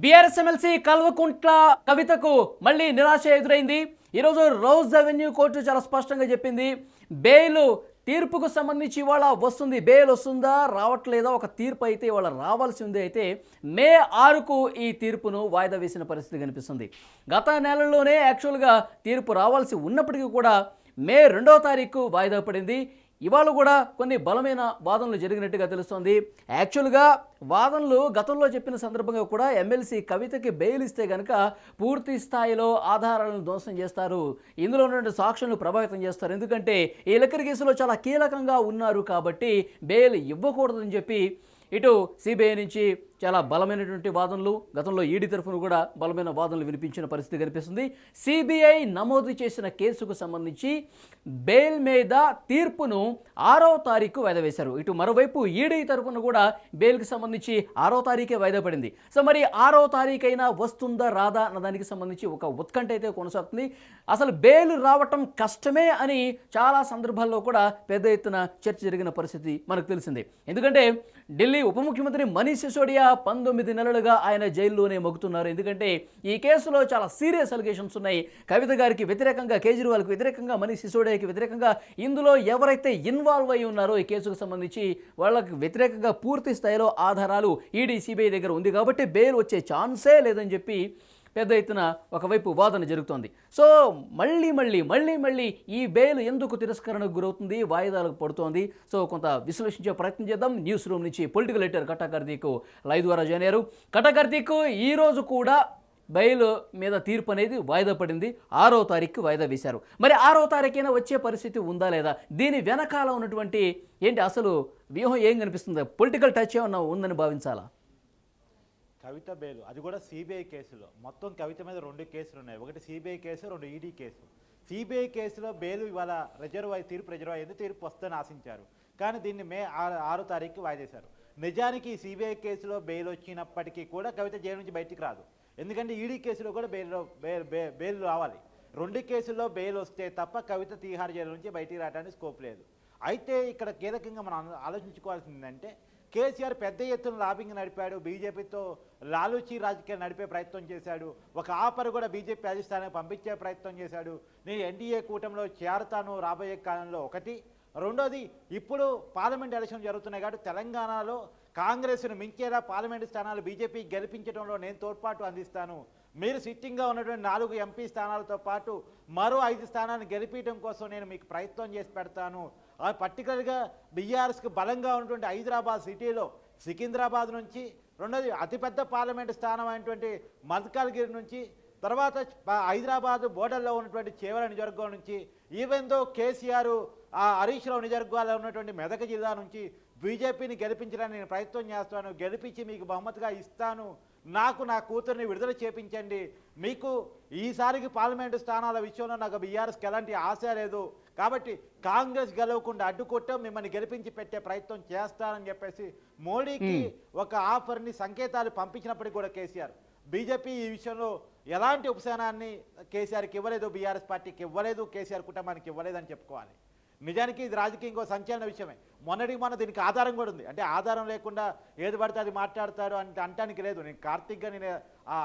BRS MLC Kalvakuntla కవితకు మళ్ళీ నిరాశ ఎదురైంది. ఈరోజు రోజ్ అవెన్యూ కోర్టు చాలా స్పష్టంగా చెప్పింది. బెయిల్ తీర్పుకు సంబంధించి ఇవాళ వస్తుంది. బెయిల్ వస్తుందా రావట్లేదా ఒక తీర్పు అయితే ఇవాళ రావాల్సి ఉంది. అయితే మే ఆరుకు ఈ తీర్పును వాయిదా వేసిన పరిస్థితి కనిపిస్తుంది. గత నెలలోనే యాక్చువల్గా తీర్పు రావాల్సి ఉన్నప్పటికీ కూడా మే రెండవ తారీఖు వాయిదా పడింది. ఇవాళ కూడా కొన్ని బలమైన వాదనలు జరిగినట్టుగా తెలుస్తోంది. యాక్చువల్గా వాదనలు గతంలో చెప్పిన సందర్భంగా కూడా ఎమ్మెల్సీ కవితకి బెయిల్ ఇస్తే కనుక పూర్తి స్థాయిలో ఆధారాలను ధ్వంసం చేస్తారు. ఇందులో ఉన్న సాక్షులను ప్రభావితం చేస్తారు. ఎందుకంటే ఈ లెక్కర్ కేసులో చాలా కీలకంగా ఉన్నారు కాబట్టి బెయిల్ ఇవ్వకూడదని చెప్పి ఇటు సిబిఐ నుంచి చాలా బలమైనటువంటి వాదనలు గతంలో ఈడీ తరఫున కూడా బలమైన వాదనలు వినిపించిన పరిస్థితి కనిపిస్తుంది. సిబిఐ నమోదు చేసిన కేసుకు సంబంధించి బెయిల్ మీద తీర్పును ఆరో తారీఖు వాయిదా వేశారు. ఇటు మరోవైపు ఈడీ తరఫున కూడా బెయిల్కి సంబంధించి ఆరో తారీఖే వాయిదా పడింది. సో మరి ఆరో తారీఖు అయినా వస్తుందా రాదా అన్న దానికి సంబంధించి ఒక ఉత్కంఠ అయితే కొనసాగుతుంది. అసలు బెయిల్ రావటం కష్టమే అని చాలా సందర్భాల్లో కూడా పెద్ద ఎత్తున చర్చ జరిగిన పరిస్థితి మనకు తెలిసిందే. ఎందుకంటే ఢిల్లీ ఉప ముఖ్యమంత్రి మనీష్ సిసోడియా పంతొమ్మిది నెలలుగా ఆయన జైల్లోనే మొగుతున్నారు ఎందుకంటే ఈ కేసులో చాలా సీరియస్ అలిగేషన్స్ ఉన్నాయి. కవిత గారికి వ్యతిరేకంగా కేజ్రీవాల్కి వ్యతిరేకంగా మనీష్ సిసోడియాకి వ్యతిరేకంగా ఇందులో ఎవరైతే ఇన్వాల్వ్ అయి ఉన్నారో ఈ కేసుకు సంబంధించి వాళ్ళకి వ్యతిరేకంగా పూర్తి స్థాయిలో ఆధారాలు ఈడీ సిబిఐ దగ్గర ఉంది కాబట్టి బెయిల్ వచ్చే ఛాన్సే లేదని చెప్పి పెద్ద ఎత్తున ఒకవైపు వాదన జరుగుతోంది. సో మళ్ళీ మళ్ళీ మళ్ళీ మళ్ళీ ఈ బెయిల్ ఎందుకు తిరస్కరణకు గురవుతుంది? వాయిదాలకు పడుతోంది. సో కొంత విశ్లేషించే ప్రయత్నం చేద్దాం. న్యూస్ రూమ్ నుంచి పొలిటికల్ ఎడిటర్ కటాకార్తీకు లైవ్ ద్వారా జాయిన్ అయ్యారు. కటా ఈరోజు ఈ రోజు కూడా బెయిల్ మీద తీర్పు అనేది వాయిదా పడింది. ఆరో తారీఖు వాయిదా వేశారు. మరి ఆరో తారీఖైనా వచ్చే పరిస్థితి ఉందా లేదా? దీని వెనకాల ఉన్నటువంటి ఏంటి అసలు వ్యూహం ఏం కనిపిస్తుంది? పొలిటికల్ టచ్ ఏమన్నా ఉందని భావించాలా? కవిత బెయిల్ అది కూడా సిబిఐ కేసులో. మొత్తం కవిత మీద రెండు కేసులు ఉన్నాయి. ఒకటి సిబిఐ కేసు రెండు ఈడీ కేసు. సిబిఐ కేసులో బెయిల్ ఇవాళ రిజర్వ్ అయి తీర్పు రిజర్వ్ అయ్యింది తీర్పు వస్తుందని ఆశించారు. కానీ దీన్ని మే ఆరు ఆరో తారీఖుకి వాయిదేశారు. నిజానికి సిబిఐ కేసులో బెయిల్ వచ్చినప్పటికీ కూడా కవిత జైలు నుంచి బయటికి రాదు. ఎందుకంటే ఈడీ కేసులో కూడా బెయిల్ బెయిల్ రావాలి. రెండు కేసుల్లో బెయిల్ వస్తే తప్ప కవిత తీహార్ జైలు నుంచి బయటికి రావడానికి స్కోప్ లేదు. అయితే ఇక్కడ కీలకంగా మనం ఆలోచించుకోవాల్సింది ఏంటంటే కేసీఆర్ పెద్ద ఎత్తున లాబింగ్ నడిపాడు. బీజేపీతో లాలూచి రాజకీయాలు నడిపే ప్రయత్నం చేశాడు. ఒక ఆఫర్ కూడా బీజేపీ అధిష్టానానికి పంపించే ప్రయత్నం చేశాడు. నేను ఎన్డీఏ కూటమిలో చేరతాను రాబోయే కాలంలో ఒకటి. రెండోది ఇప్పుడు పార్లమెంట్ ఎలక్షన్ జరుగుతున్నాయి కాబట్టి తెలంగాణలో కాంగ్రెస్ను మించేలా పార్లమెంట్ స్థానాలు బీజేపీ గెలిపించడంలో నేను తోడ్పాటు అందిస్తాను. మీరు సిట్టింగ్గా ఉన్నటువంటి నాలుగు ఎంపీ స్థానాలతో పాటు మరో ఐదు స్థానాలను గెలిపించడం కోసం నేను మీకు ప్రయత్నం చేసి పెడతాను. ఆ పర్టికులర్గా బీఆర్ఎస్కి బలంగా ఉన్నటువంటి హైదరాబాద్ సిటీలో సికింద్రాబాద్ నుంచి రెండోది అతిపెద్ద పార్లమెంట్ స్థానం అయినటువంటి మల్కాల్గిరి నుంచి తర్వాత హైదరాబాదు హైదరాబాద్ బోర్డర్లో ఉన్నటువంటి చేవల నియోజకవర్గం నుంచి ఈవెన్ దో కేసీఆర్ ఆ హరీష్ రావు నియోజకవర్గాల్లో ఉన్నటువంటి మెదక్ జిల్లా నుంచి బీజేపీని గెలిపించడానికి నేను ప్రయత్నం చేస్తాను గెలిపించి మీకు బహుమతిగా ఇస్తాను నాకు నా కూతుర్ని విడుదల చేపించండి మీకు ఈసారికి పార్లమెంటు స్థానాల విషయంలో నాకు బీఆర్ఎస్కి ఎలాంటి ఆశ లేదు కాబట్టి కాంగ్రెస్ గెలవకుండా అడ్డుకొట్టం మిమ్మల్ని గెలిపించి పెట్టే ప్రయత్నం చేస్తానని చెప్పేసి మోడీకి ఒక ఆఫర్ని సంకేతాలు పంపించినప్పటికీ కూడా కేసీఆర్. బీజేపీ ఈ విషయంలో ఎలాంటి ఉపశమనాన్ని కేసీఆర్కి ఇవ్వలేదు బీఆర్ఎస్ పార్టీకి ఇవ్వలేదు కేసీఆర్ కుటుంబానికి ఇవ్వలేదని చెప్పుకోవాలి. నిజానికి ఇది రాజకీయంగా ఒక సంచలన విషయమే. మొన్నటికి మొన్న దీనికి ఆధారం కూడా ఉంది. అంటే ఆధారం లేకుండా ఏది పడితే అది మాట్లాడతాడు అంటే అంటానికి లేదు. నేను కార్తీక్గా నేను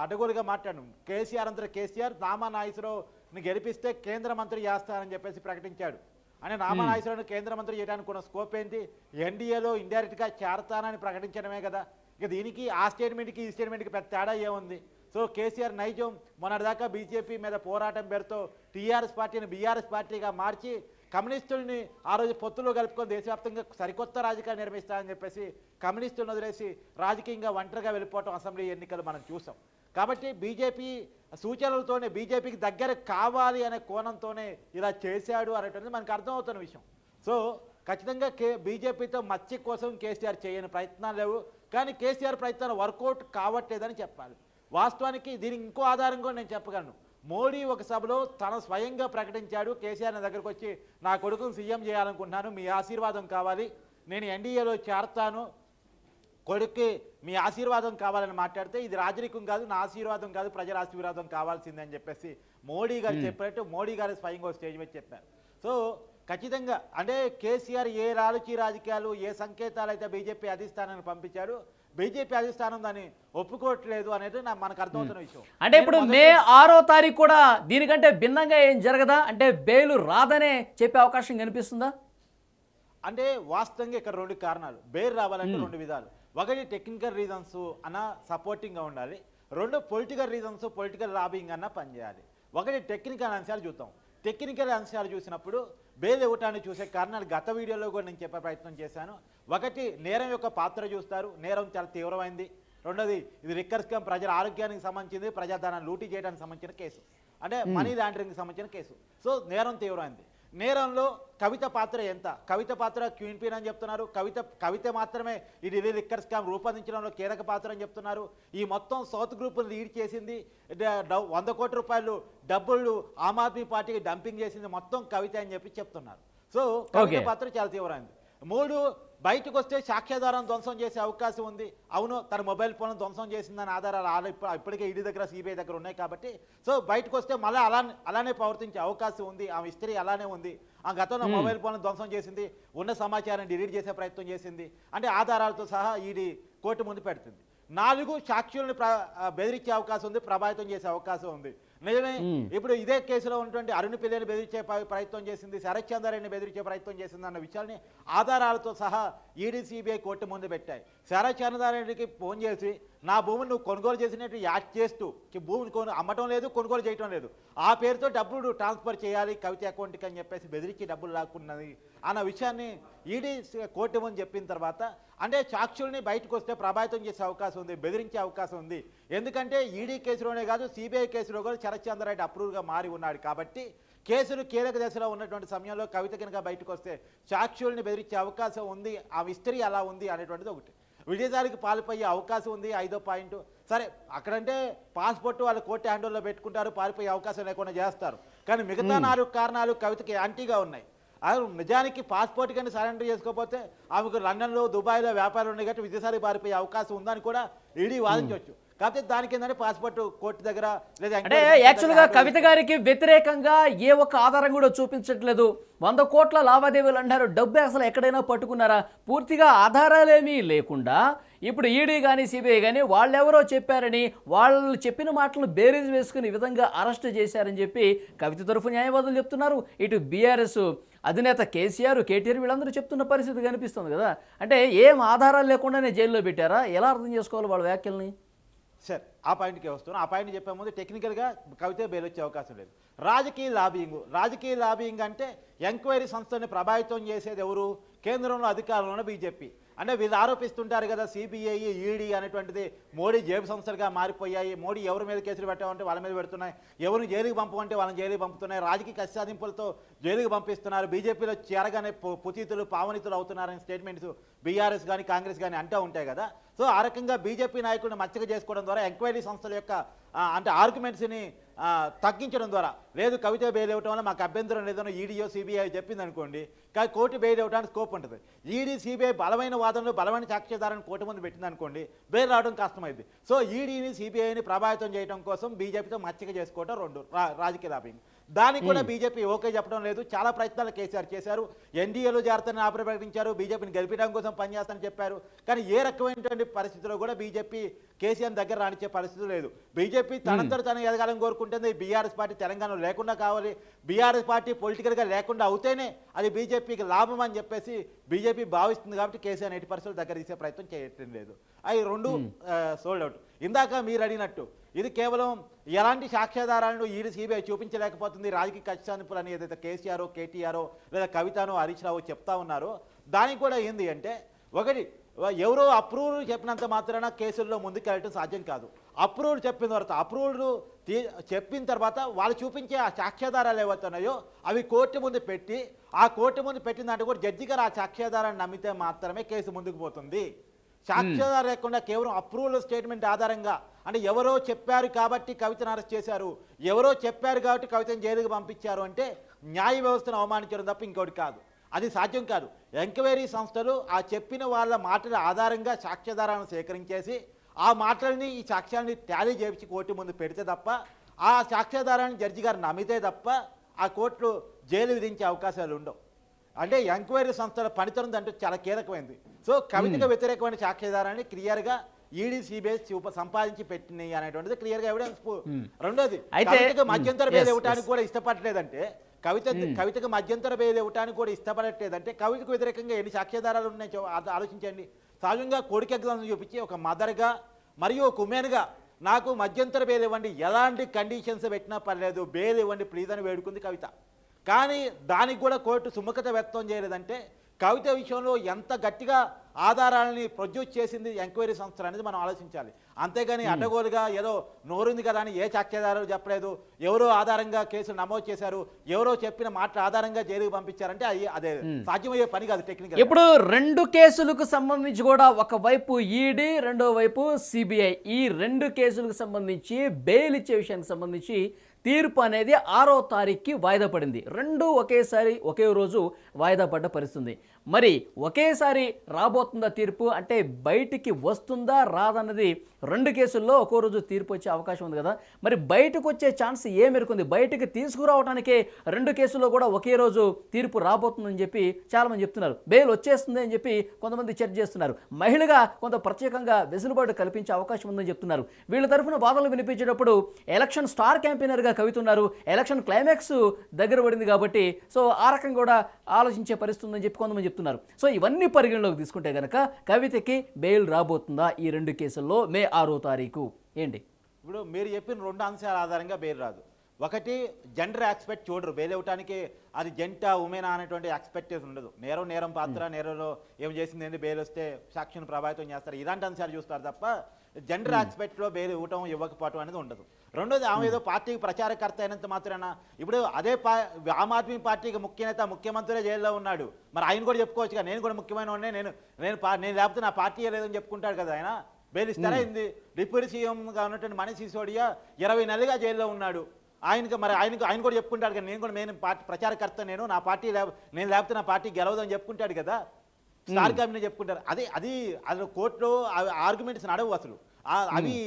అడగోలుగా మాట్లాడను. కేసీఆర్ అంతా కేసీఆర్ నామా నాగేశ్వరరావుని గెలిపిస్తే కేంద్ర మంత్రి చేస్తానని చెప్పేసి ప్రకటించాడు. అని నామా కేంద్ర మంత్రి చేయడానికి ఉన్న స్కోప్ ఏంటి? ఎన్డీఏలో ఇండైరెక్ట్గా చేరతానని ప్రకటించడమే కదా. ఇక దీనికి ఆ స్టేట్మెంట్కి ఈ స్టేట్మెంట్కి పెద్ద తేడా ఏముంది? సో కేసీఆర్ నైజం మొన్నటిదాకా బీజేపీ మీద పోరాటం పేరుతో టీఆర్ఎస్ పార్టీని బీఆర్ఎస్ పార్టీగా మార్చి కమ్యూనిస్టుల్ని ఆ రోజు పొత్తులో కలుపుకొని దేశవ్యాప్తంగా సరికొత్త రాజకీయాలు నిర్మిస్తారని చెప్పేసి కమ్యూనిస్టులను వదిలేసి రాజకీయంగా ఒంటరిగా వెళ్ళిపోవటం అసెంబ్లీ ఎన్నికలు మనం చూసాం. కాబట్టి బీజేపీ సూచనలతోనే బీజేపీకి దగ్గర కావాలి అనే కోణంతోనే ఇలా చేశాడు అనేటువంటిది మనకు అర్థమవుతున్న విషయం. సో ఖచ్చితంగా కే బీజేపీతో మత్స్య కోసం కేసీఆర్ చేయని ప్రయత్నాలు లేవు. కానీ కేసీఆర్ ప్రయత్నాలు వర్కౌట్ కావట్లేదని చెప్పాలి. వాస్తవానికి దీనికి ఇంకో ఆధారం కూడా నేను చెప్పగలను. మోడీ ఒక సభలో తన స్వయంగా ప్రకటించాడు కేసీఆర్ నా దగ్గరకు వచ్చి నా కొడుకును సీఎం చేయాలనుకుంటున్నాను మీ ఆశీర్వాదం కావాలి నేను ఎన్డీఏలో చేరతాను కొడుక్కి మీ ఆశీర్వాదం కావాలని మాట్లాడితే ఇది రాజరికం కాదు నా ఆశీర్వాదం కాదు ప్రజల ఆశీర్వాదం కావాల్సిందని చెప్పేసి మోడీ గారు చెప్పినట్టు మోడీ గారు స్వయంగా స్టేజ్ మీద చెప్పారు. సో ఖచ్చితంగా అంటే కేసీఆర్ ఏ లాలుచి రాజకీయాలు ఏ సంకేతాలు అయితే బీజేపీ అధిష్టానాన్ని పంపించాడు బీజేపీ అధిష్టానం దాన్ని ఒప్పుకోవట్లేదు అనేది మనకు అర్థమవుతున్న విషయం. అంటే ఇప్పుడు మే ఆరో తారీఖు కూడా దీనికంటే భిన్నంగా ఏం జరగదా? అంటే బెయిల్ రాదనే చెప్పే అవకాశం కనిపిస్తుందా? అంటే వాస్తవంగా ఇక్కడ రెండు కారణాలు. బెయిల్ రావాలంటే రెండు విధాలు. ఒకటి టెక్నికల్ రీజన్స్ అన్న సపోర్టింగ్గా ఉండాలి. రెండు పొలిటికల్ రీజన్స్ పొలిటికల్ లాబింగ్ అన్న పనిచేయాలి. ఒకటి టెక్నికల్ అంశాలు చూద్దాం. టెక్నికల్ అంశాలు చూసినప్పుడు బెయిల్ ఇవ్వటాన్ని చూసే కారణాలు గత వీడియోలో కూడా నేను చెప్పే ప్రయత్నం చేశాను. ఒకటి నేరం యొక్క పాత్ర చూస్తారు. నేరం చాలా తీవ్రమైంది. రెండోది ఇది రిక్కర్ స్కామ్ ప్రజల ఆరోగ్యానికి సంబంధించింది. ప్రజాధనాన్ని లూటీ చేయడానికి సంబంధించిన కేసు. అంటే మనీ లాండరింగ్కి సంబంధించిన కేసు. సో నేరం తీవ్రమైంది. నేరంలో కవిత పాత్ర ఎంత? కవిత పాత్ర క్వీన్ పీన్ అని చెప్తున్నారు. కవిత కవిత మాత్రమే ఇది లిక్కర్ స్కామ్ రూపొందించడంలో కీలక పాత్ర అని చెప్తున్నారు. ఈ మొత్తం సౌత్ గ్రూప్ లీడ్ చేసింది వంద కోట్ల రూపాయలు డబ్బులు ఆమ్ ఆద్మీ పార్టీకి డంపింగ్ చేసింది మొత్తం కవిత అని చెప్పి చెప్తున్నారు. సో కవిత. పాత్ర చాలా తీవ్రమైంది. మూడు బయటకు వస్తే సాక్ష్యాధారం ధ్వంసం చేసే అవకాశం ఉంది. అవును తన మొబైల్ ఫోన్ ధ్వంసం చేసిందని ఆధారాలు ఇప్ప- ఇప్పటికే ఈడీ దగ్గర సిబిఐ దగ్గర ఉన్నాయి కాబట్టి. సో బయటకు వస్తే మళ్ళీ అలా అలానే ప్రవర్తించే అవకాశం ఉంది. ఆమె ఇస్త్రీ అలానే ఉంది. ఆ గతంలో మొబైల్ ఫోన్ ధ్వంసం చేసింది. ఉన్న సమాచారం డిలీట్ చేసే ప్రయత్నం చేసింది. అంటే ఆధారాలతో సహా ఈడీ కోర్టు ముందు పెడుతుంది. నాలుగు సాక్షులను బెదిరించే అవకాశం ఉంది ప్రభావితం చేసే అవకాశం ఉంది. నిజమే? ఇప్పుడు ఇదే కేసులో ఉన్నటువంటి అరుణ్ పిల్లని బెదిరించే ప్ర- ప్రయత్నం చేసింది శరత్ చంద్రారెడ్డిని బెదిరించే ప్రయత్నం చేసింది అన్న విషయాన్ని ఆధారాలతో సహా ఈడీ సిబిఐ కోర్టు ముందు పెట్టాయి. శరత్ చంద్రారెడ్డికి ఫోన్ చేసి నా భూమిని నువ్వు కొనుగోలు చేసినట్టు యాక్ట్ చేస్తూ భూమిని కొను అమ్మటం లేదు కొనుగోలు చేయటం లేదు. ఆ పేరుతో డబ్బులు ట్రాన్స్ఫర్ చేయాలి కవిత అకౌంట్కి అని చెప్పేసి బెదిరించి డబ్బులు లాక్కున్నది అన్న విషయాన్ని ఈడీ కోర్టు ముందు చెప్పిన తర్వాత అంటే సాక్షుల్ని బయటకు వస్తే ప్రభావితం చేసే అవకాశం ఉంది బెదిరించే అవకాశం ఉంది. ఎందుకంటే ఈడీ కేసులోనే కాదు సిబిఐ కేసులో కూడా శరత్చంద్రరెడ్డి అప్రూవ్గా మారి ఉన్నాడు కాబట్టి కేసులు కీలక దశలో ఉన్నటువంటి సమయంలో కవిత కనుక బయటకు వస్తే సాక్షుల్ని బెదిరించే అవకాశం ఉంది ఆ విస్తరి అలా ఉంది అనేటువంటిది ఒకటి. విజయసారికి పాల్పోయే అవకాశం ఉంది ఐదో పాయింట్. సరే అక్కడంటే పాస్పోర్ట్ వాళ్ళు కోర్టు హ్యాండ్లో పెట్టుకుంటారు పారిపోయే అవకాశం లేకుండా చేస్తారు. కానీ మిగతా నాలుగు కారణాలు కవితకి యాంటీగా ఉన్నాయి. నిజానికి పాస్పోర్ట్ కానీ సరెండర్ చేసుకోకపోతే ఆమెకు లండన్లో దుబాయ్లో వ్యాపారం ఉన్నాయి కాబట్టి విజయసారి పారిపోయే అవకాశం ఉందని కూడా ఈడీ వాదించవచ్చు. కాకపోతే దానికి ఏంటంటే పాస్పోర్ట్ కోర్టు దగ్గర లేదా అంటే యాక్చువల్గా కవిత గారికి వ్యతిరేకంగా ఏ ఒక్క ఆధారం కూడా చూపించట్లేదు. వంద కోట్ల లావాదేవీలు అంటారు డబ్బు అసలు ఎక్కడైనా పట్టుకున్నారా? పూర్తిగా ఆధారాలేమీ లేకుండా ఇప్పుడు ఈడీ కానీ సిబిఐ కానీ వాళ్ళెవరో చెప్పారని వాళ్ళు చెప్పిన మాటలను బేరీజ్ వేసుకుని ఈ విధంగా అరెస్ట్ చేశారని చెప్పి కవిత తరఫు న్యాయవాదులు చెప్తున్నారు. ఇటు బీఆర్ఎస్ అధినేత కేసీఆర్ కేటీఆర్ వీళ్ళందరూ చెప్తున్న పరిస్థితి కనిపిస్తుంది కదా. అంటే ఏం ఆధారాలు లేకుండానే జైల్లో పెట్టారా? ఎలా అర్థం చేసుకోవాలి వాళ్ళ వ్యాఖ్యల్ని? సరే ఆ పాయింట్కి వస్తున్నాం. ఆ పాయింట్ చెప్పే ముందు టెక్నికల్గా కవిత బెయిల్ వచ్చే అవకాశం లేదు. రాజకీయ లాబింగ్ రాజకీయ లాబింగ్ అంటే ఎంక్వైరీ సంస్థని ప్రభావితం చేసేది ఎవరు? కేంద్రంలో అధికారంలో ఉన్న బీజేపీ అంటే వీళ్ళు ఆరోపిస్తుంటారు కదా సిబిఐ ఈడీ అనేటువంటిది మోడీ జేబు సంస్థలుగా మారిపోయాయి. మోడీ ఎవరి మీద కేసులు పెట్టామంటే వాళ్ళ మీద పెడుతున్నాయి. ఎవరిని జైలుకి పంపమంటే వాళ్ళని జైలుకి పంపుతున్నాయి. రాజకీయ కష్టాదింపులతో జైలుకి పంపిస్తున్నారు. బీజేపీలో చేరగానే పుతీతులు పావనితులు అవుతున్నారని స్టేట్మెంట్స్ బీఆర్ఎస్ కానీ కాంగ్రెస్ కానీ అంటూ ఉంటాయి కదా. సో ఆ రకంగా బీజేపీ నాయకుడిని మచ్చక చేసుకోవడం ద్వారా ఎంక్వైరీ సంస్థల యొక్క అంటే ఆర్గ్యుమెంట్స్ని తగ్గించడం ద్వారా లేదు కవిత బెయిల్ ఇవ్వటం వల్ల మాకు అభ్యంతరం లేదని ఈడీఓ సిబిఐ చెప్పింది అనుకోండి కానీ కోర్టు బెయిల్ ఇవ్వడానికి స్కోప్ ఉంటుంది. ఈడీ సిబిఐ బలమైన వాదనలు బలమైన సాక్ష్యాధారాన్ని కోర్టు ముందు పెట్టింది అనుకోండి బెయిల్ రావడం కష్టమైంది. సో ఈడీని సిబిఐని ప్రభావితం చేయడం కోసం బీజేపీతో మచ్చిక చేసుకోవడం రెండు రా- రాజకీయ లాభింగ్ దానికి కూడా బీజేపీ ఓకే చెప్పడం లేదు. చాలా ప్రయత్నాలు కేసీఆర్ చేశారు. ఎన్డీఏలో జాగ్రత్తని ఆపర ప్రకటించారు బీజేపీని గెలిపించడం కోసం పనిచేస్తానని చెప్పారు. కానీ ఏ రకమైనటువంటి పరిస్థితిలో కూడా బీజేపీ కేసీఆర్ దగ్గర రానిచ్చే పరిస్థితి లేదు. బీజేపీ తనంతట తన ఎదగాలని కోరుకుంటుంది. బీఆర్ఎస్ పార్టీ తెలంగాణలో లేకుండా కావాలి. బీఆర్ఎస్ పార్టీ పొలిటికల్గా లేకుండా అవుతేనే అది బీజేపీకి లాభం అని చెప్పేసి బీజేపీ భావిస్తుంది కాబట్టి కేసీఆర్ ఎట్టి పరిస్థితులు దగ్గర తీసే ప్రయత్నం చేయటం లేదు అవి రెండు సోల్డ్ అవుట్ ఇందాక మీరు అడిగినట్టు ఇది కేవలం ఎలాంటి సాక్ష్యాధారాలను ఈడీ సిబిఐ చూపించలేకపోతుంది రాజకీయ కష్టానిపులు అని ఏదైతే కేసీఆర్ కేటీఆర్ లేదా కవితను హరీష్ రావు చెప్తా ఉన్నారో దానికి కూడా ఏంది అంటే ఒకటి ఎవరో అప్రూవల్ చెప్పినంత మాత్రాన కేసుల్లో ముందుకెళ్ళటం సాధ్యం కాదు. అప్రూవల్ చెప్పిన తర్వాత అప్రూవల్ చెప్పిన తర్వాత వాళ్ళు చూపించే ఆ సాక్ష్యాధారాలు ఏవైతున్నాయో అవి కోర్టు ముందు పెట్టి ఆ కోర్టు ముందు పెట్టిన దాంట్లో కూడా జడ్జి గారు ఆ సాక్ష్యాధారాన్ని నమ్మితే మాత్రమే కేసు ముందుకు పోతుంది. సాక్ష్యాధారం లేకుండా కేవలం అప్రూవల్ స్టేట్మెంట్ ఆధారంగా అంటే ఎవరో చెప్పారు కాబట్టి కవితను అరెస్ట్ చేశారు. ఎవరో చెప్పారు కాబట్టి కవితను జైలుకి పంపించారు అంటే న్యాయ వ్యవస్థను అవమానించడం తప్ప ఇంకోటి కాదు. అది సాధ్యం కాదు. ఎంక్వైరీ సంస్థలు ఆ చెప్పిన వాళ్ళ మాటల ఆధారంగా సాక్ష్యాధారాలను సేకరించేసి ఆ మాటల్ని ఈ సాక్ష్యాన్ని టాలీ చేపించి కోర్టు ముందు పెడితే తప్ప ఆ సాక్ష్యాధారాన్ని జడ్జి గారు నమ్మితే తప్ప ఆ కోర్టు జైలు విధించే అవకాశాలు ఉండవు. అంటే ఎంక్వైరీ సంస్థల పనితనం దాంట్లో చాలా కీలకమైంది. సో కవితకు వ్యతిరేకమైన సాక్ష్యాధారాన్ని క్లియర్గా ఈడీ సిబిఐ సంపాదించి పెట్టినాయి అనేటువంటిది క్లియర్గా ఎవిడెన్స్ రెండోది అయితే- కవితకు మధ్యంతర Yes, ఇవ్వడానికి కూడా ఇష్టపడలేదంటే కవిత కవితకు మధ్యంతర బెయిల్ ఇవ్వడానికి కూడా ఇష్టపడట్లేదంటే కవితకు వ్యతిరేకంగా ఎన్ని సాక్ష్యాధారాలు ఉన్నాయి ఆలోచించండి. సహజంగా కోడికి ఎగ్జామ్స్ చూపించి ఒక మదర్గా మరియు ఒక ఉమెన్గా నాకు మధ్యంతర బెయిల్ ఇవ్వండి. ఎలాంటి కండిషన్స్ పెట్టినా పర్లేదు బెయిల్ ఇవ్వండి ప్లీజ్ అని వేడుకుంది కవిత. కానీ దానికి కూడా కోర్టు సుముఖత వ్యక్తం చేయలేదంటే కవిత విషయంలో ఎంత గట్టిగా ఆధారాలని ప్రొడ్యూస్ చేసింది ఎంక్వైరీ సంస్థ అనేది మనం ఆలోచించాలి. అంతేగాని అడ్డగోలుగా ఏదో నోరుంది కదా అని ఏ సాక్ష్యాధారాలు చెప్పలేదు ఎవరో ఆధారంగా కేసులు నమోదు చేశారు ఎవరో చెప్పిన మాట ఆధారంగా జైలుకు పంపించారంటే అది అదే సాధ్యమయ్యే పని కాదు టెక్నికల్ ఇప్పుడు రెండు కేసులకు సంబంధించి కూడా ఒకవైపు ఈడీ రెండో వైపు సిబిఐ. ఈ రెండు కేసులకు సంబంధించి బెయిల్ ఇచ్చే విషయానికి సంబంధించి తీర్పు అనేది ఆరో తారీఖుకి వాయిదా పడింది రెండు ఒకేసారి ఒకే రోజు వాయిదా పడ్డ పరిస్థితుంది. మరి ఒకేసారి రాబోతుందా తీర్పు? అంటే బయటికి వస్తుందా రాదన్నది రెండు కేసుల్లో ఒక్కో రోజు తీర్పు వచ్చే అవకాశం ఉంది కదా. మరి బయటకు వచ్చే ఛాన్స్ ఏ మేరకు ఉంది తీసుకురావడానికే రెండు కేసుల్లో కూడా ఒకే రోజు తీర్పు రాబోతుందని చెప్పి చాలామంది చెప్తున్నారు. బెయిల్ వచ్చేస్తుంది అని చెప్పి కొంతమంది చర్చ చేస్తున్నారు. మహిళగా కొంత ప్రత్యేకంగా వెసులుబాటు కల్పించే అవకాశం ఉందని చెప్తున్నారు. వీళ్ళ తరఫున వాదనలు వినిపించేటప్పుడు ఎలక్షన్ స్టార్ క్యాంపెయినర్గా కవితున్నారు. ఎలక్షన్ క్లైమాక్స్ దగ్గర పడింది కాబట్టి సో ఆ రకంగా కూడా ఆలోచించే పరిస్థితి ఉందని చెప్పి కొంతమంది చెప్తున్నారు. సో ఇవన్నీ పరిగణలోకి తీసుకుంటే కనుక కవితకి బెయిల్ రాబోతుందా ఈ రెండు కేసుల్లో? మే ఆరో తారీఖు. ఏంటి? ఇప్పుడు మీరు చెప్పిన రెండు అంశాల ఆధారంగా బెయిల్ రాదు. ఒకటి జెండర్ ఆస్పెక్ట్ చూడరు. బెయిల్ ఇవ్వడానికి అది జంట ఉమెన్ అనేటువంటి ఎక్స్పెక్టేషన్ ఉండదు. నేరం నేరం పాత్ర నేరంలో ఏం చేసింది ఏంటి బెయిల్ వస్తే సాక్షిని ప్రభావితం చేస్తారు. ఇలాంటి అంశాలు చూస్తారు తప్ప జెండర్ ఆస్పెక్ట్లో బెయిల్ ఇవ్వటం ఇవ్వకపోవటం అనేది ఉండదు. రెండోది ఆమె ఏదో పార్టీకి ప్రచారకర్త అయినంత మాత్రాన ఇప్పుడు అదే పా ఆమ్ ఆద్మీ పార్టీకి ముఖ్య నేత ముఖ్యమంత్రి జైల్లో ఉన్నాడు. మరి ఆయన కూడా చెప్పుకోవచ్చు కదా నేను కూడా ముఖ్యమైన నేను నేను నేను లేకపోతే నా పార్టీ లేదని చెప్పుకుంటాడు కదా ఆయన. బెయిల్ ఇస్తారా ఇంది డిప్యూటీ సీఎంగా ఉన్నటువంటి మనీష్ సిసోడియా ఇరవై నెలలుగా జైల్లో ఉన్నాడు. ఆయనకి మరి ఆయనకు ఆయన కూడా చెప్పుకుంటాడు కదా నేను కూడా నేను పార్టీ ప్రచారకర్త నేను నా పార్టీ నేను లేకపోతే నా పార్టీ గెలవదని చెప్పుకుంటాడు కదా. స్టార్ క్యాబినె చెప్పుకుంటారు. అది అది అది కోర్టులో ఆర్గ్యుమెంట్స్ నడవు అసలు. అవి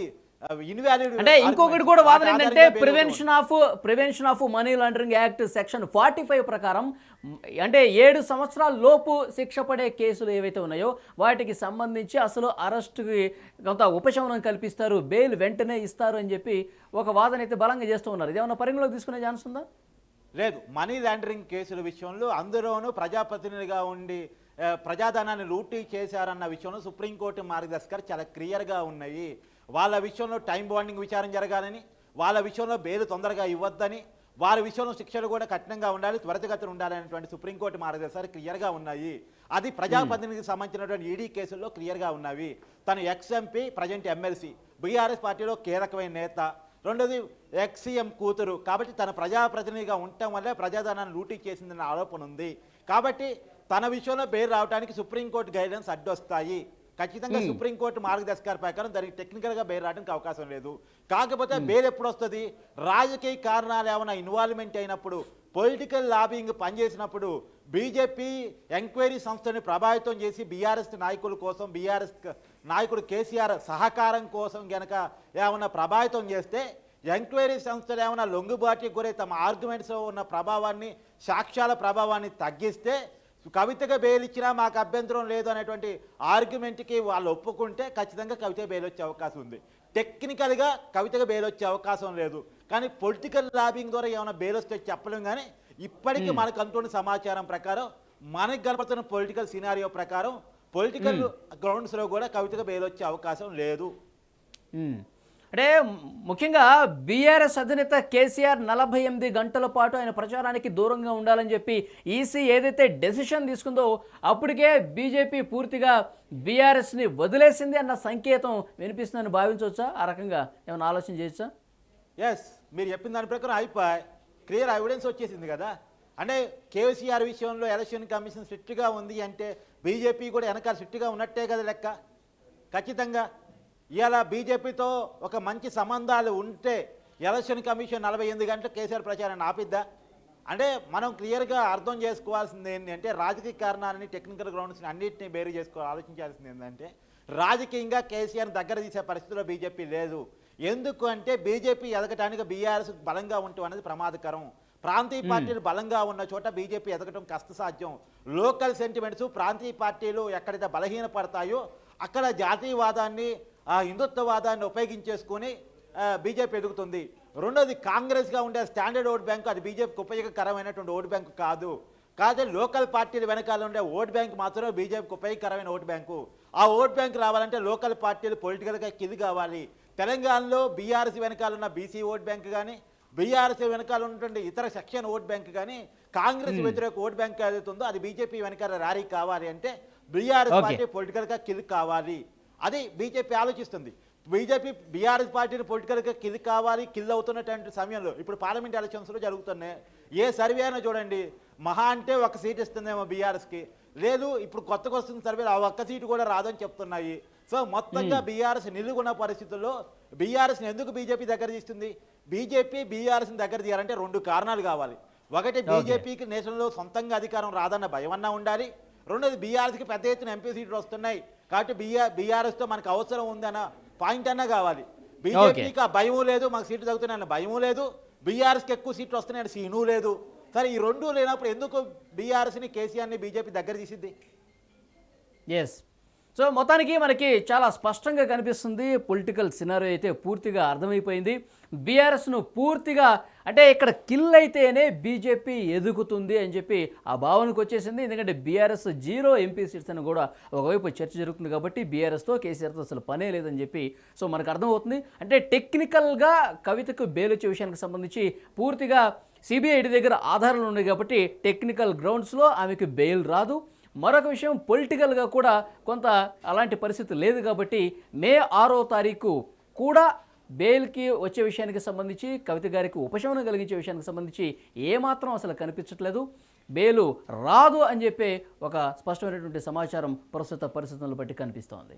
అంటే ఇంకొకటి కూడా వాదన ఏంటంటే prevention of prevention of money laundering act section forty five ప్రకారం అంటే ఏడు సంవత్సరాల లోపు శిక్ష పడే కేసులు ఏవైతే ఉన్నాయో వాటికి సంబంధించి అసలు అరెస్టుకి కొంత ఉపశమనం కల్పిస్తారు బెయిల్ వెంటనే ఇస్తారు అని చెప్పి ఒక వాదన అయితే బలంగా చేస్తూ ఉన్నారు. ఇదేమన్నా పరిగణలోకి తీసుకునే ఛాన్స్ ఉందా? లేదు మనీ లాండరింగ్ కేసుల విషయంలో అందులోనూ ప్రజాప్రతినిధిగా ఉండి ప్రజాధనాన్ని లూటీ చేశారన్న విషయంలో సుప్రీంకోర్టు మార్గదర్శకాలు చాలా క్లియర్గా ఉన్నాయి. వాళ్ళ విషయంలో టైం బాండింగ్ విచారణ జరగాలని వాళ్ళ విషయంలో బెయిల్ తొందరగా ఇవ్వద్దని వారి విషయంలో శిక్షలు కూడా కఠినంగా ఉండాలి త్వరితగతిన ఉండాలనేటువంటి సుప్రీంకోర్టు మార్గదర్శకాలు క్లియర్గా ఉన్నాయి. అది ప్రజాప్రతినిధికి సంబంధించినటువంటి ఈడీ కేసుల్లో క్లియర్గా ఉన్నవి. తను ex MP present MLC. BRS పార్టీలో కీలకమైన నేత. రెండోది ఎక్సీఎం కూతురు. కాబట్టి తన ప్రజాప్రతినిధిగా ఉండటం వల్లే ప్రజాధనాన్ని లూటీ చేసిందన్న ఆరోపణ ఉంది. కాబట్టి తన విషయంలో బెయిల్ రావడానికి సుప్రీంకోర్టు గైడెన్స్ అడ్డొస్తాయి. ఖచ్చితంగా సుప్రీంకోర్టు మార్గదర్శకాల ప్రకారం దానికి టెక్నికల్గా బెయిల్ రావడానికి అవకాశం లేదు. కాకపోతే బెయిల్ ఎప్పుడు వస్తుంది రాజకీయ కారణాలు ఏమైనా ఇన్వాల్వ్మెంట్ అయినప్పుడు పొలిటికల్ లాబింగ్ పనిచేసినప్పుడు బీజేపీ ఎంక్వైరీ సంస్థని ప్రభావితం చేసి బీఆర్ఎస్ నాయకుల కోసం బీఆర్ఎస్ నాయకుడు కేసీఆర్ సహకారం కోసం గనక ఏమైనా ప్రభావితం చేస్తే ఎంక్వైరీ సంస్థలు ఏమైనా లొంగుబాటుకి గురై తమ ఆర్గ్యుమెంట్స్ ఉన్న ప్రభావాన్ని సాక్ష్యాల ప్రభావాన్ని తగ్గిస్తే కవితగా బెయిల్ ఇచ్చినా మాకు అభ్యంతరం లేదు అనేటువంటి ఆర్గ్యుమెంట్కి వాళ్ళు ఒప్పుకుంటే ఖచ్చితంగా కవిత బెయిల్ వచ్చే అవకాశం ఉంది. టెక్నికల్గా కవితగా బెయిల్ వచ్చే అవకాశం లేదు. కానీ పొలిటికల్ లాబింగ్ ద్వారా ఏమైనా బెయిల్ వస్తే చెప్పలేం కానీ ఇప్పటికీ మనకు అందుతున్న సమాచారం ప్రకారం మనకు కనపడుతున్న పొలిటికల్ సినారియో ప్రకారం పొలిటికల్ గ్రౌండ్స్లో కూడా కవితగా బెయిల్ వచ్చే అవకాశం లేదు. అంటే ముఖ్యంగా బీఆర్ఎస్ అధినేత కేసీఆర్ నలభై ఎనిమిది గంటల పాటు ఆయన ప్రచారానికి దూరంగా ఉండాలని చెప్పి ఈసీ ఏదైతే డెసిషన్ తీసుకుందో అప్పటికే బీజేపీ పూర్తిగా బీఆర్ఎస్ని వదిలేసింది అన్న సంకేతం వినిపిస్తుందని భావించవచ్చా? ఆ రకంగా ఏమైనా ఆలోచన చేయొచ్చా? ఎస్ మీరు చెప్పిన దాని ప్రకారం అయిపోయి క్లియర్ ఎవిడెన్స్ వచ్చేసింది కదా. అంటే కేసీఆర్ విషయంలో ఎలక్షన్ కమిషన్ స్ట్రిక్ట్గా ఉంది అంటే బీజేపీ కూడా వెనకాల స్ట్రిక్ట్గా ఉన్నట్టే కదా లెక్క. ఖచ్చితంగా. ఇవాళ బీజేపీతో ఒక మంచి సంబంధాలు ఉంటే ఎలక్షన్ కమిషన్ నలభై ఎనిమిది గంటలు కేసీఆర్ ప్రచారాన్ని ఆపిద్దా? అంటే మనం క్లియర్గా అర్థం చేసుకోవాల్సింది ఏంటి అంటే రాజకీయ కారణాలని టెక్నికల్ గ్రౌండ్స్ని అన్నింటినీ బేరు చేసుకో ఆలోచించాల్సింది ఏంటంటే రాజకీయంగా కేసీఆర్ దగ్గర తీసే పరిస్థితిలో బీజేపీ లేదు. ఎందుకు అంటే బీజేపీ ఎదగటానికి బీఆర్ఎస్ బలంగా ఉండటం అనేది ప్రమాదకరం. ప్రాంతీయ పార్టీలు బలంగా ఉన్న చోట బీజేపీ ఎదగటం కష్టసాధ్యం. లోకల్ సెంటిమెంట్స్ ప్రాంతీయ పార్టీలు ఎక్కడైతే బలహీనపడతాయో అక్కడ జాతీయవాదాన్ని ఆ హిందుత్వవాదాన్ని ఉపయోగించేసుకొని బీజేపీ ఎదుగుతుంది. రెండోది కాంగ్రెస్గా ఉండే స్టాండర్డ్ ఓట్ బ్యాంకు అది బీజేపీకి ఉపయోగకరమైనటువంటి ఓటు బ్యాంకు కాదు. కాదు లోకల్ పార్టీల వెనకాల ఉండే ఓట్ బ్యాంక్ మాత్రమే బీజేపీకి ఉపయోగకరమైన ఓటు బ్యాంకు. ఆ ఓట్ బ్యాంక్ రావాలంటే లోకల్ పార్టీలు పొలిటికల్గా కిది కావాలి. తెలంగాణలో బీఆర్ఎస్ వెనకాల ఉన్న బీసీ ఓట్ బ్యాంక్ కానీ బీఆర్ఎస్ వెనకాల ఉన్నటువంటి ఇతర సెక్షన్ ఓట్ బ్యాంక్ కానీ కాంగ్రెస్ వ్యతిరేక ఓట్ బ్యాంక్ ఏదైతే ఉందో అది బీజేపీ వెనకాల ర్యాలీ కావాలి అంటే బీఆర్ఎస్. పార్టీ పొలిటికల్గా కిది కావాలి. అది బీజేపీ ఆలోచిస్తుంది. బీజేపీ బీఆర్ఎస్ పార్టీని పొలిటికల్గా కిల్ కావాలి కిల్ అవుతున్నటువంటి సమయంలో ఇప్పుడు పార్లమెంట్ ఎలక్షన్స్లో జరుగుతున్నాయి. ఏ సర్వే అయినా చూడండి మహా అంటే ఒక సీట్ ఇస్తుందేమో బీఆర్ఎస్కి. లేదు ఇప్పుడు కొత్తగా వస్తున్న సర్వేలు ఆ ఒక్క సీటు కూడా రాదని చెప్తున్నాయి. సో మొత్తంగా బీఆర్ఎస్ నిలుగున్న పరిస్థితుల్లో బీఆర్ఎస్ని ఎందుకు బీజేపీ దగ్గర తీస్తుంది? బీజేపీ బీఆర్ఎస్ని దగ్గర తీయాలంటే రెండు కారణాలు కావాలి. ఒకటి బీజేపీకి నేషన్లో సొంతంగా అధికారం రాదన్న భయం అన్నా ఉండాలి. రెండోది బీఆర్ఎస్కి పెద్ద ఎత్తున ఎంపీ సీట్లు వస్తున్నాయి. కాబట్టి బీఆర్ బీఆర్ఎస్తో మనకు అవసరం ఉందన్న పాయింట్ అన్నా కావాలి. బీజేపీకి ఆ భయం లేదు మాకు సీట్లు తగ్గుతున్నాయన్న భయము లేదు బీఆర్ఎస్కి ఎక్కువ సీట్లు వస్తున్నాయని సీను లేదు. సరే ఈ రెండు లేనప్పుడు ఎందుకు బీఆర్ఎస్ని కేసీఆర్ని బీజేపీ దగ్గర తీసిద్ది? ఎస్ సో మొత్తానికి మనకి చాలా స్పష్టంగా కనిపిస్తుంది పొలిటికల్ సినారో అయితే పూర్తిగా అర్థమైపోయింది. బీఆర్ఎస్ను పూర్తిగా అంటే ఇక్కడ కిల్ అయితేనే బీజేపీ ఎదుగుతుంది అని చెప్పి ఆ భావనకు వచ్చేసింది. ఎందుకంటే బీఆర్ఎస్ జీరో ఎంపీ సీట్స్ అని కూడా ఒకవైపు చర్చ జరుగుతుంది కాబట్టి బీఆర్ఎస్తో కేసీఆర్తో అసలు పనే లేదని చెప్పి సో మనకు అర్థమవుతుంది. అంటే టెక్నికల్గా కవితకు బెయిల్ వచ్చే విషయానికి సంబంధించి పూర్తిగా సిబిఐడి దగ్గర ఆధారాలు ఉన్నాయి కాబట్టి టెక్నికల్ గ్రౌండ్స్లో ఆమెకు బెయిల్ రాదు. మరొక విషయం పొలిటికల్గా కూడా కొంత అలాంటి పరిస్థితి లేదు కాబట్టి మే ఆరో తారీఖు కూడా బెయిల్కి వచ్చే విషయానికి సంబంధించి కవిత గారికి ఉపశమనం కలిగించే విషయానికి సంబంధించి ఏమాత్రం అసలు కనిపించట్లేదు. బెయిలు రాదు అని చెప్పే ఒక స్పష్టమైనటువంటి సమాచారం ప్రస్తుత పరిస్థితులను బట్టి కనిపిస్తోంది.